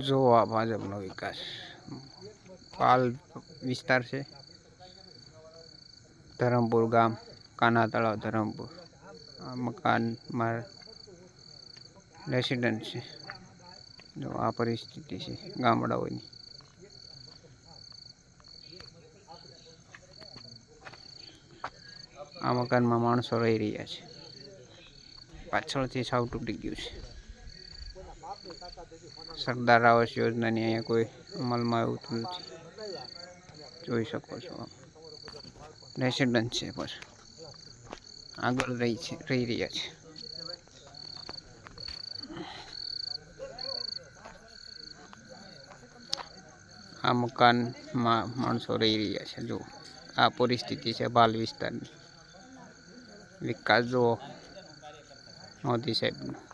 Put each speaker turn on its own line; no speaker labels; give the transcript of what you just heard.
જો આ ભાજપનો વિકાસ. પાલ વિસ્તાર છે. ધરમપુર ગામ, કાના તળાવ, ધરમપુર. આ મકાનમાં રેસિડન્ટ છે. જો આ પરિસ્થિતિ છે ગામડાઓની. આ મકાનમાં માણસો રહી રહ્યા છે. પાછળથી સાવ તૂટી ગયું છે. સરદાર આવાસ યોજનાની અહીંયા કોઈ અમલમાં આવતું નથી. જોઈ શકો છો રેસિડન્ટ છે પર. આગળ રહી છે, રહી રહ્યા છે. આ મકાનમાં માણસો રહી રહ્યા છે. જો આ પરિસ્થિતિ છે બાલ વિસ્તારની. વિકાસ જુઓ મોદી સાહેબનો.